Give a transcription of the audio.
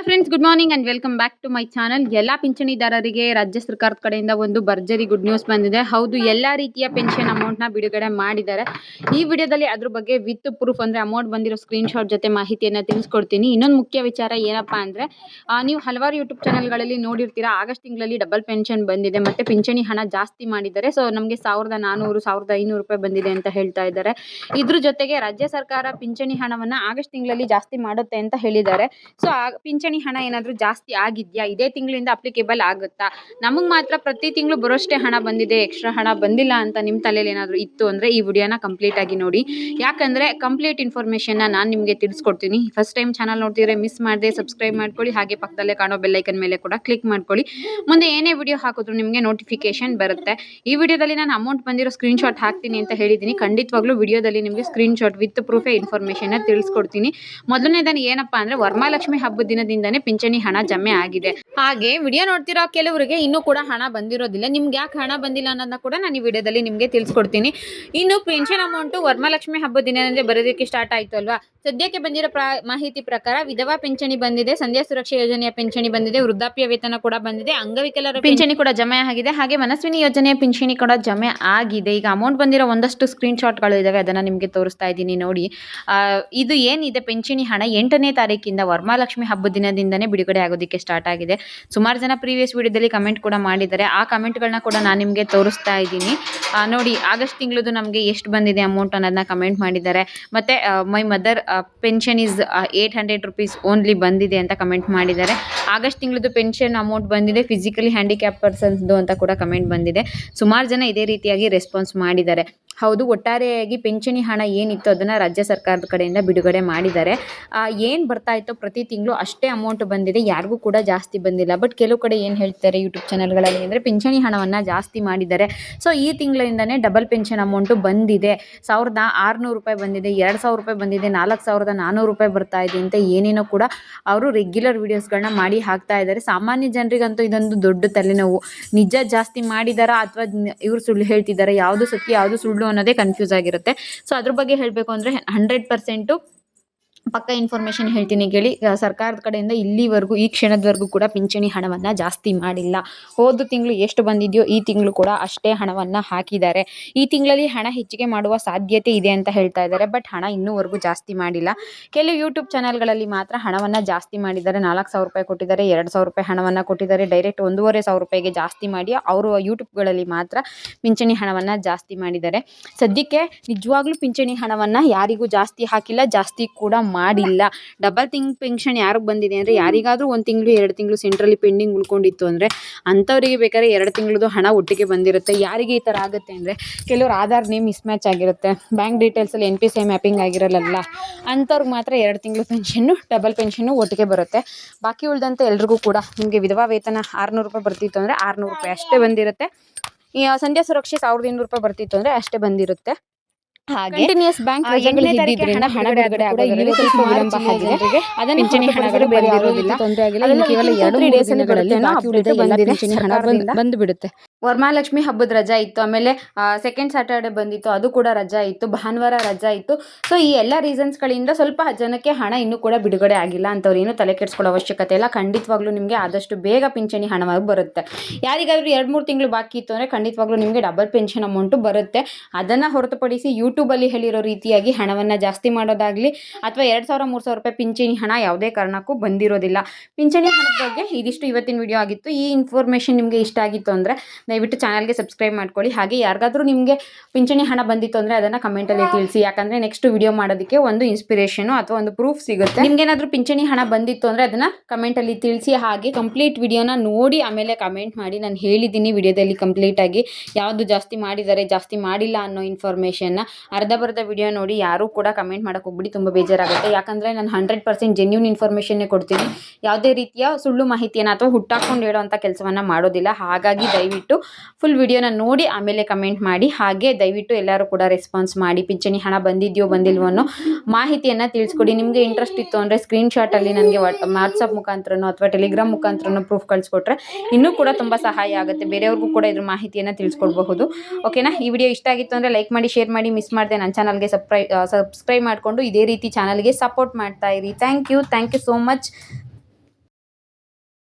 Hello friends good morning and welcome back to my channel ಎಲ್ಲ ಪಿಂಚಣಿದಾರರಿಗೆ, ರಾಜ್ಯ ಸರ್ಕಾರದ ಕಡೆಯಿಂದ ಒಂದು ಭರ್ಜರಿ ಗುಡ್ ನ್ಯೂಸ್ ಬಂದಿದೆ. ಹೌದು, ಎಲ್ಲ ರೀತಿಯ ಪೆನ್ಷನ್ ಅಮೌಂಟ್ನ ಬಿಡುಗಡೆ ಮಾಡಿದ್ದಾರೆ. ಈ ವಿಡಿಯೋದಲ್ಲಿ ಅದ್ರ ಬಗ್ಗೆ ವಿತ್ ಪ್ರೂಫ್ ಅಂದರೆ ಅಮೌಂಟ್ ಬಂದಿರೋ ಸ್ಕ್ರೀನ್ಶಾಟ್ ಜೊತೆ ಮಾಹಿತಿಯನ್ನು ತಿಳಿಸ್ಕೊಡ್ತೀನಿ. ಇನ್ನೊಂದು ಮುಖ್ಯ ವಿಚಾರ ಏನಪ್ಪ ಅಂದರೆ ನೀವು ಹಲವಾರು ಯೂಟ್ಯೂಬ್ ಚಾನಲ್ಗಳಲ್ಲಿ ನೋಡಿರ್ತೀರಾ, ಆಗಸ್ಟ್ ತಿಂಗಳಲ್ಲಿ ಡಬಲ್ ಪೆನ್ಷನ್ ಬಂದಿದೆ, ಮತ್ತು ಪಿಂಚಣಿ ಹಣ ಜಾಸ್ತಿ ಮಾಡಿದ್ದಾರೆ. ಸೊ ನಮಗೆ ಸಾವಿರದ ನಾನ್ನೂರು ಸಾವಿರದ ಐನೂರು ರೂಪಾಯಿ ಬಂದಿದೆ ಅಂತ ಹೇಳ್ತಾ ಇದ್ದಾರೆ. ಇದ್ರ ಜೊತೆಗೆ ರಾಜ್ಯ ಸರ್ಕಾರ ಪಿಂಚಣಿ ಹಣವನ್ನು ಆಗಸ್ಟ್ ತಿಂಗಳಲ್ಲಿ ಜಾಸ್ತಿ ಮಾಡುತ್ತೆ ಅಂತ ಹೇಳಿದ್ದಾರೆ. ಸೊ ಆ ಪಿಂಚಣಿ ಹಣ ಏನಾದರೂ ಜಾಸ್ತಿ ಆಗಿದೆಯಾ? ಇದೇ ತಿಂಗಳಿಂದ ಅಪ್ಲಿಕೇಬಲ್ ಆಗುತ್ತಾ? ನಮಗೆ ಮಾತ್ರ ಪ್ರತಿ ತಿಂಗಳು ಬರೋಷ್ಟೇ ಹಣ ಬಂದಿದೆ ಎಕ್ಸ್ಟ್ರಾ ಹಣ ಬಂದಿಲ್ಲ ಅಂತ ನಿಮ್ಮ ತಲೆಯಲ್ಲಿ ಏನಾದರೂ ಇತ್ತು ಅಂದರೆ ಈ ವಿಡಿಯೋನ ಕಂಪ್ಲೀಟ್ ಆಗಿ ನೋಡಿ. ಯಾಕಂದರೆ ಕಂಪ್ಲೀಟ್ ಇನ್ಫಾರ್ಮೇಷನ್ನ ನಾನು ನಿಮಗೆ ತಿಳಿಸ್ಕೊಡ್ತೀನಿ. ಫಸ್ಟ್ ಟೈಮ್ ಚಾನಲ್ ನೋಡ್ತಿದ್ರೆ ಮಿಸ್ ಮಾಡದೆ ಸಬ್ಸ್ಕ್ರೈಬ್ ಮಾಡ್ಕೊಳ್ಳಿ. ಹಾಗೆ ಪಕ್ಕದಲ್ಲೇ ಕಾಣೋ ಬೆಲ್ಲೈಕನ್ ಮೇಲೆ ಕೂಡ ಕ್ಲಿಕ್ ಮಾಡ್ಕೊಳ್ಳಿ. ಮುಂದೆ ಏನೇ ವಿಡಿಯೋ ಹಾಕಿದ್ರು ನಿಮಗೆ ನೋಟಿಫಿಕೇಶನ್ ಬರುತ್ತೆ. ಈ ವಿಡಿಯೋದಲ್ಲಿ ನಾನು ಅಮೌಂಟ್ ಬಂದಿರೋ ಸ್ಕ್ರೀನ್ಶಾಟ್ ಹಾಕ್ತೀನಿ ಅಂತ ಹೇಳಿದ್ದೀನಿ. ಖಂಡಿತವಾಗ್ಲೂ ವಿಡಿಯೋದಲ್ಲಿ ನಿಮಗೆ ಸ್ಕ್ರೀನ್ಶಾಟ್ ವಿತ್ ಪ್ರೂಫೇ ಇನ್ಫಾರ್ಮೇಷನ್ನ ತಿಳಿಸ್ಕೊಡ್ತೀನಿ. ಮೊದಲನೇದನ್ನು ಏನಪ್ಪ ಅಂದರೆ ವರಮಹಾಲಕ್ಷ್ಮಿ ಹಬ್ಬದ ದಿನದಿಂದನೇ ಪಿಂಚಣಿ ಹಣ ಜಮೆ ಆಗಿದೆ. ಹಾಗೆ ವಿಡಿಯೋ ನೋಡ್ತಿರೋ ಕೆಲವರಿಗೆ ಇನ್ನೂ ಕೂಡ ಹಣ ಬಂದಿರೋದಿಲ್ಲ. ನಿಮ್ಗೆ ಯಾಕೆ ಹಣ ಬಂದಿಲ್ಲ ಅನ್ನೋದನ್ನ ಕೂಡ ನಾನು ಈ ವಿಡಿಯೋದಲ್ಲಿ ನಿಮಗೆ ತಿಳಿಸ್ಕೊಡ್ತೀನಿ. ಇನ್ನು ಪೆನ್ಷನ್ ಅಮೌಂಟು ವರ್ಮಲಕ್ಷ್ಮಿ ಹಬ್ಬ ದಿನದಂದೇ ಬರೋದಕ್ಕೆ ಸ್ಟಾರ್ಟ್ ಆಯ್ತು ಅಲ್ವಾ? ಸದ್ಯಕ್ಕೆ ಬಂದಿರೋ ಮಾಹಿತಿ ಪ್ರಕಾರ ವಿಧವಾ ಪಿಂಚಣಿ ಬಂದಿದೆ, ಸಂಧ್ಯಾ ಸುರಕ್ಷಾ ಯೋಜನೆಯ ಪಿಂಚಣಿ ಬಂದಿದೆ, ವೃದ್ಧಾಪ್ಯ ವೇತನ ಕೂಡ ಬಂದಿದೆ, ಅಂಗವಿಕಲರ ಪಿಂಚಣಿ ಕೂಡ ಜಮೆ ಆಗಿದೆ. ಹಾಗೆ ಮನಸ್ವಿನಿ ಯೋಜನೆಯ ಪಿಂಚಣಿ ಕೂಡ ಜಮೆ ಆಗಿದೆ. ಈಗ ಅಮೌಂಟ್ ಬಂದಿರೋ ಒಂದಷ್ಟು ಸ್ಕ್ರೀನ್ ಶಾಟ್ಗಳು ಇದಾವೆ, ಅದನ್ನು ನಿಮಗೆ ತೋರಿಸ್ತಾ ಇದ್ದೀನಿ ನೋಡಿ. ಇದು ಏನಿದೆ? ಪಿಂಚಣಿ ಹಣ ಎಂಟನೇ ತಾರೀಕಿಂದ ವರಮಹಾಲಕ್ಷ್ಮಿ ಹಬ್ಬದ ದಿನದಿಂದನೇ ಬಿಡುಗಡೆ ಆಗೋದಕ್ಕೆ ಸ್ಟಾರ್ಟ್ ಆಗಿದೆ. ಸುಮಾರು ಜನ ಪ್ರೀವಿಯಸ್ ವಿಡಿಯೋದಲ್ಲಿ ಕಮೆಂಟ್ ಕೂಡ ಮಾಡಿದ್ದಾರೆ. ಆ ಕಮೆಂಟ್ಗಳನ್ನ ಕೂಡ ನಾನು ನಿಮಗೆ ತೋರಿಸ್ತಾ ಇದ್ದೀನಿ. ನೋಡಿ, ಆಗಸ್ಟ್ ತಿಂಗಳದು ನಮಗೆ ಎಷ್ಟು ಬಂದಿದೆ ಅಮೌಂಟ್ ಅನ್ನೋದನ್ನ ಕಮೆಂಟ್ ಮಾಡಿದ್ದಾರೆ. ಮತ್ತು my mother pension is eight hundred rupees only ಬಂದಿದೆ ಅಂತ ಕಮೆಂಟ್ ಮಾಡಿದ್ದಾರೆ. ಆಗಸ್ಟ್ ತಿಂಗಳದು ಪೆನ್ಷನ್ ಅಮೌಂಟ್ ಬಂದಿದೆ. ಫಿಸಿಕಲಿ ಹ್ಯಾಂಡಿಕ್ಯಾಪ್ ಪರ್ಸನ್ಸ್ದು ಅಂತ ಕೂಡ ಕಮೆಂಟ್ ಬಂದಿದೆ. ಸುಮಾರು ಜನ ಇದೇ ರೀತಿಯಾಗಿ ರೆಸ್ಪಾನ್ಸ್ ಮಾಡಿದ್ದಾರೆ. ಹೌದು, ಒಟ್ಟಾರೆಯಾಗಿ ಪಿಂಚಣಿ ಹಣ ಏನಿತ್ತು ಅದನ್ನು ರಾಜ್ಯ ಸರ್ಕಾರದ ಕಡೆಯಿಂದ ಬಿಡುಗಡೆ ಮಾಡಿದ್ದಾರೆ. ಏನು ಬರ್ತಾ ಇತ್ತು ಪ್ರತಿ ತಿಂಗಳು ಅಷ್ಟೇ ಅಮೌಂಟ್ ಬಂದಿದೆ, ಯಾರಿಗೂ ಕೂಡ ಜಾಸ್ತಿ ಬಂದಿಲ್ಲ. ಬಟ್ ಕೆಲವು ಕಡೆ ಏನು ಹೇಳ್ತಾರೆ ಯೂಟ್ಯೂಬ್ ಚಾನಲ್ಗಳಲ್ಲಿ ಅಂದರೆ ಪಿಂಚಣಿ ಹಣವನ್ನು ಜಾಸ್ತಿ ಮಾಡಿದ್ದಾರೆ. ಸೊ ಈ ತಿಂಗಳಿಂದನೇ ಡಬಲ್ ಪೆನ್ಷನ್ ಅಮೌಂಟು ಬಂದಿದೆ. ಸಾವಿರದ ಆರುನೂರು ರೂಪಾಯಿ ಬಂದಿದೆ, ಎರಡು ಸಾವಿರ ರೂಪಾಯಿ ಬಂದಿದೆ, ನಾಲ್ಕು ಸಾವಿರದ ನಾನ್ನೂರು ರೂಪಾಯಿ ಬರ್ತಾ ಇದೆ ಅಂತ ಏನೇನೋ ಕೂಡ ಅವರು ರೆಗ್ಯುಲರ್ ವೀಡಿಯೋಸ್ಗಳನ್ನ ಮಾಡಿ ಹಾಕ್ತಾ ಇದ್ದಾರೆ. ಸಾಮಾನ್ಯ ಜನರಿಗಂತೂ ಇದೊಂದು ದೊಡ್ಡ ತಲೆನೋವು. ನಿಜ ಜಾಸ್ತಿ ಮಾಡಿದಾರಾ ಅಥವಾ ಇವರು ಸುಳ್ಳು ಹೇಳ್ತಿದ್ದಾರೆ ಯಾವುದು ಸತ್ಯ, ಯಾವುದು ಸುಳ್ಳು ಅನ್ನೋದೇ ಕನ್ಫ್ಯೂಸ್ ಆಗಿರುತ್ತೆ. ಸೊ ಅದ್ರ ಬಗ್ಗೆ ಹೇಳಬೇಕು ಅಂದರೆ ಹಂಡ್ರೆಡ್ ಪರ್ಸೆಂಟು ಪಕ್ಕ ಇನ್ಫಾರ್ಮೇಷನ್ ಹೇಳ್ತೀನಿ ಕೇಳಿ. ಸರ್ಕಾರದ ಕಡೆಯಿಂದ ಇಲ್ಲಿವರೆಗೂ, ಈ ಕ್ಷಣದವರೆಗೂ ಕೂಡ ಪಿಂಚಣಿ ಹಣವನ್ನು ಜಾಸ್ತಿ ಮಾಡಿಲ್ಲ. ಹೋದ ತಿಂಗಳು ಎಷ್ಟು ಬಂದಿದೆಯೋ ಈ ತಿಂಗಳು ಕೂಡ ಅಷ್ಟೇ ಹಣವನ್ನು ಹಾಕಿದ್ದಾರೆ. ಈ ತಿಂಗಳಲ್ಲಿ ಹಣ ಹೆಚ್ಚಿಗೆ ಮಾಡುವ ಸಾಧ್ಯತೆ ಇದೆ ಅಂತ ಹೇಳ್ತಾ ಇದ್ದಾರೆ, ಬಟ್ ಹಣ ಇನ್ನೂವರೆಗೂ ಜಾಸ್ತಿ ಮಾಡಿಲ್ಲ. ಕೆಲವು ಯೂಟ್ಯೂಬ್ ಚಾನಲ್ಗಳಲ್ಲಿ ಮಾತ್ರ ಹಣವನ್ನು ಜಾಸ್ತಿ ಮಾಡಿದ್ದಾರೆ. ನಾಲ್ಕು ಸಾವಿರ ರೂಪಾಯಿ ಕೊಟ್ಟಿದ್ದಾರೆ, ಎರಡು ಸಾವಿರ ರೂಪಾಯಿ ಹಣವನ್ನು ಕೊಟ್ಟಿದ್ದಾರೆ. ಡೈರೆಕ್ಟ್ ಒಂದೂವರೆ ಸಾವಿರ ರೂಪಾಯಿಗೆ ಜಾಸ್ತಿ ಮಾಡಿ ಅವರು ಯೂಟ್ಯೂಬ್ಗಳಲ್ಲಿ ಮಾತ್ರ ಪಿಂಚಣಿ ಹಣವನ್ನು ಜಾಸ್ತಿ ಮಾಡಿದ್ದಾರೆ. ಸದ್ಯಕ್ಕೆ ನಿಜವಾಗ್ಲೂ ಪಿಂಚಣಿ ಹಣವನ್ನು ಯಾರಿಗೂ ಜಾಸ್ತಿ ಹಾಕಿಲ್ಲ, ಜಾಸ್ತಿ ಕೂಡ ಮಾಡಿಲ್ಲ. ಡಬಲ್ ತಿಂಗ್ ಪೆನ್ಷನ್ ಯಾರಿಗೆ ಬಂದಿದೆ ಅಂದರೆ ಯಾರಿಗಾದರೂ ಒಂದು ತಿಂಗಳು, ಎರಡು ತಿಂಗಳು ಸೆಂಟ್ರಲ್ಲಿ ಪೆಂಡಿಂಗ್ ಉಳ್ಕೊಂಡಿತ್ತು ಅಂದರೆ ಅಂಥವರಿಗೆ ಬೇಕಾದ್ರೆ ಎರಡು ತಿಂಗಳದು ಹಣ ಒಟ್ಟಿಗೆ ಬಂದಿರುತ್ತೆ. ಯಾರಿಗೆ ಈ ಥರ ಆಗುತ್ತೆ ಅಂದರೆ ಕೆಲವ್ರು ಆಧಾರ್ ನೇಮ್ ಮಿಸ್ಮ್ಯಾಚ್ ಆಗಿರುತ್ತೆ. ಬ್ಯಾಂಕ್ ಡೀಟೇಲ್ಸಲ್ಲಿ ಎನ್ ಪಿ ಸಿ ಮ್ಯಾಪಿಂಗ್ ಆಗಿರಲ್ಲ ಅಂಥವ್ರಿಗೆ ಮಾತ್ರ ಎರಡು ತಿಂಗಳು ಪೆನ್ಷನ್ನು ಡಬಲ್ ಪೆನ್ಷನ್ನು ಒಟ್ಟಿಗೆ ಬರುತ್ತೆ. ಬಾಕಿ ಉಳಿದಂತೆ ಎಲ್ರಿಗೂ ಕೂಡ ನಿಮಗೆ ವಿಧವಾ ವೇತನ ಆರುನೂರು ರೂಪಾಯಿ ಬರ್ತಿತ್ತು ಅಂದರೆ ಆರುನೂರು ರೂಪಾಯಿ ಅಷ್ಟೇ ಬಂದಿರುತ್ತೆ. ಸಂಧ್ಯಾ ಸುರಕ್ಷೆ ಸಾವಿರದ ಇನ್ನೂರು ರೂಪಾಯಿ ಬರ್ತಿತ್ತು ಅಂದರೆ ಅಷ್ಟೇ ಬಂದಿರುತ್ತೆ. ಹಾಗೆ ಬಂದ್ಬಿಡುತ್ತೆ ಎಂಟನೇ ತಾರೀಕಿಗೆ ಹಣ ಹಣ ಬಿಡುಗಡೆ ಕೂಡ ಆಗೋದ್ರಲ್ಲಿ ಸ್ವಲ್ಪ ವಿಳಂಬ ಜಿಲ್ಲೆಯ ಆಗಿದೆ ಜನರಿಗೆ ಅದನ್ನು ಪಿಂಚಣಿ ಹಣಗಳು ಬಂದಿರೋದಿಲ್ಲ ತೊಂದರೆ ಆಗಿಲ್ಲ. ಕೇವಲ ಎರಡು ಮೂರು ದಿನಗಳಲ್ಲಿ ಎಲ್ಲ ಪಿಂಚಣಿ ಹಣ ಬಂದು ವರಮಹಾಲಕ್ಷ್ಮಿ ಹಬ್ಬದ ರಜಾ ಇತ್ತು. ಆಮೇಲೆ ಸೆಕೆಂಡ್ ಸ್ಯಾಟರ್ಡೆ ಬಂದಿತ್ತು. ಅದು ಕೂಡ ರಜಾ ಇತ್ತು. ಭಾನುವಾರ ರಜಾ ಇತ್ತು. ಸೊ ಈ ಎಲ್ಲ ರೀಸನ್ಸ್ಗಳಿಂದ ಸ್ವಲ್ಪ ಜನಕ್ಕೆ ಹಣ ಇನ್ನೂ ಕೂಡ ಬಿಡುಗಡೆ ಆಗಿಲ್ಲ ಅಂಥವ್ರು ಏನು ತಲೆ ಕೆಡಿಸ್ಕೊಳ್ಳೋ ಅವಶ್ಯಕತೆ ಇಲ್ಲ. ಖಂಡಿತವಾಗ್ಲೂ ನಿಮಗೆ ಆದಷ್ಟು ಬೇಗ ಪಿಂಚಣಿ ಹಣವಾಗಿ ಬರುತ್ತೆ. ಯಾರಿಗಾದರೂ ಎರಡು ಮೂರು ತಿಂಗಳು ಬಾಕಿ ಇತ್ತು ಅಂದರೆ ಖಂಡಿತವಾಗ್ಲೂ ನಿಮಗೆ ಡಬಲ್ ಪೆನ್ಷನ್ ಅಮೌಂಟು ಬರುತ್ತೆ. ಅದನ್ನು ಹೊರತುಪಡಿಸಿ ಯೂಟ್ಯೂಬಲ್ಲಿ ಹೇಳಿರೋ ರೀತಿಯಾಗಿ ಹಣವನ್ನು ಜಾಸ್ತಿ ಮಾಡೋದಾಗಲಿ ಅಥವಾ ಎರಡು ಸಾವಿರ, ಮೂರು ಸಾವಿರ ರೂಪಾಯಿ ಪಿಂಚಣಿ ಹಣ ಯಾವುದೇ ಕಾರಣಕ್ಕೂ ಬಂದಿರೋದಿಲ್ಲ. ಪಿಂಚಣಿ ಹಣದ ಬಗ್ಗೆ ಇದಿಷ್ಟು ಇವತ್ತಿನ ವಿಡಿಯೋ ಆಗಿತ್ತು. ಈ ಇನ್ಫಾರ್ಮೇಷನ್ ನಿಮಗೆ ಇಷ್ಟ ಆಗಿತ್ತು ಅಂದರೆ ದಯವಿಟ್ಟು ಚಾನಲ್ಗೆ ಸಬ್ಸ್ಕ್ರೈಬ್ ಮಾಡ್ಕೊಳ್ಳಿ. ಹಾಗೆ ಯಾರಿಗಾದರೂ ನಿಮಗೆ ಪಿಂಚಣಿ ಹಣ ಬಂದಿತ್ತು ಅಂದರೆ ಅದನ್ನು ಕಮೆಂಟಲ್ಲಿ ತಿಳಿಸಿ. ಯಾಕಂದರೆ ನೆಕ್ಸ್ಟ್ ವಿಡಿಯೋ ಮಾಡೋದಕ್ಕೆ ಒಂದು ಇನ್ಸ್ಪಿರೇಷನು ಅಥವಾ ಒಂದು ಪ್ರೂಫ್ ಸಿಗುತ್ತೆ. ನಿಮ್ಗೇನಾದ್ರೂ ಪಿಂಚಣಿ ಹಣ ಬಂದಿತ್ತು ಅಂದರೆ ಅದನ್ನು ಕಮೆಂಟಲ್ಲಿ ತಿಳಿಸಿ. ಹಾಗೆ ಕಂಪ್ಲೀಟ್ ವಿಡಿಯೋನ ನೋಡಿ ಆಮೇಲೆ ಕಮೆಂಟ್ ಮಾಡಿ. ನಾನು ಹೇಳಿದ್ದೀನಿ ವಿಡಿಯೋದಲ್ಲಿ ಕಂಪ್ಲೀಟಾಗಿ ಯಾವುದು ಜಾಸ್ತಿ ಮಾಡಿದ್ದಾರೆ ಜಾಸ್ತಿ ಮಾಡಿಲ್ಲ ಅನ್ನೋ ಇನ್ಫಾರ್ಮೇಷನ್ನ ಅರ್ಧ ಬರ್ಧ ವಿಡಿಯೋ ನೋಡಿ ಯಾರೂ ಕೂಡ ಕಮೆಂಟ್ ಮಾಡೋಕೆ ಹೋಗ್ಬಿಡಿ, ತುಂಬ ಬೇಜಾರಾಗುತ್ತೆ. ಯಾಕಂದರೆ ನಾನು ಹಂಡ್ರೆಡ್ ಪರ್ಸೆಂಟ್ ಜೆನ್ಯೂನ್ ಇನ್ಫಾರ್ಮೇಷನ್ನೇ ಕೊಡ್ತೀನಿ. ಯಾವುದೇ ರೀತಿಯ ಸುಳ್ಳು ಮಾಹಿತಿಯನ್ನು ಅಥವಾ ಹುಟ್ಟಾಕೊಂಡು ಹೇಳೋವಂಥ ಕೆಲಸವನ್ನು ಮಾಡೋದಿಲ್ಲ. ಹಾಗಾಗಿ ದಯವಿಟ್ಟು ಫುಲ್ ವಿಡಿಯೋನ ನೋಡಿ ಆಮೇಲೆ ಕಮೆಂಟ್ ಮಾಡಿ. ಹಾಗೆ ದಯವಿಟ್ಟು ಎಲ್ಲರೂ ಕೂಡ ರೆಸ್ಪಾನ್ಸ್ ಮಾಡಿ. ಪಿಂಚಣಿ ಹಣ ಬಂದಿದೆಯೋ ಬಂದಿಲ್ವೋ ಅನ್ನೋ ಮಾಹಿತಿಯನ್ನು ತಿಳಿಸ್ಕೊಡಿ. ನಿಮಗೆ ಇಂಟ್ರೆಸ್ಟ್ ಇತ್ತು ಅಂದರೆ ಸ್ಕ್ರೀನ್ಶಾಟಲ್ಲಿ ನನಗೆ ವಾಟ್ಸಪ್ ಮುಖಾಂತರನೋ ಅಥವಾ ಟೆಲಿಗ್ರಾಮ್ ಮುಖಾಂತರನೋ ಪ್ರೂಫ್ ಕಳಿಸ್ಕೊಟ್ರೆ ಇನ್ನೂ ಕೂಡ ತುಂಬ ಸಹಾಯ ಆಗುತ್ತೆ. ಬೇರೆಯವ್ರಿಗೂ ಕೂಡ ಇದ್ರ ಮಾಹಿತಿಯನ್ನು ತಿಳಿಸ್ಕೊಡ್ಬಹುದು. ಓಕೆನಾ ಈ ವಿಡಿಯೋ ಇಷ್ಟ ಆಗಿತ್ತು ಅಂದರೆ ಲೈಕ್ ಮಾಡಿ ಶೇರ್ ಮಾಡಿ ಮಿಸ್ ಮಾಡಿದೆ ನನ್ನ ಚಾನಲ್ಗೆ ಸಬ್ಸ್ಕ್ರೈ ಸಬ್ಸ್ಕ್ರೈಬ್ ಮಾಡಿಕೊಂಡು ಇದೇ ರೀತಿ ಚಾನಲ್ಗೆ ಸಪೋರ್ಟ್ ಮಾಡ್ತಾ ಇರಿ. Thank you thank you so much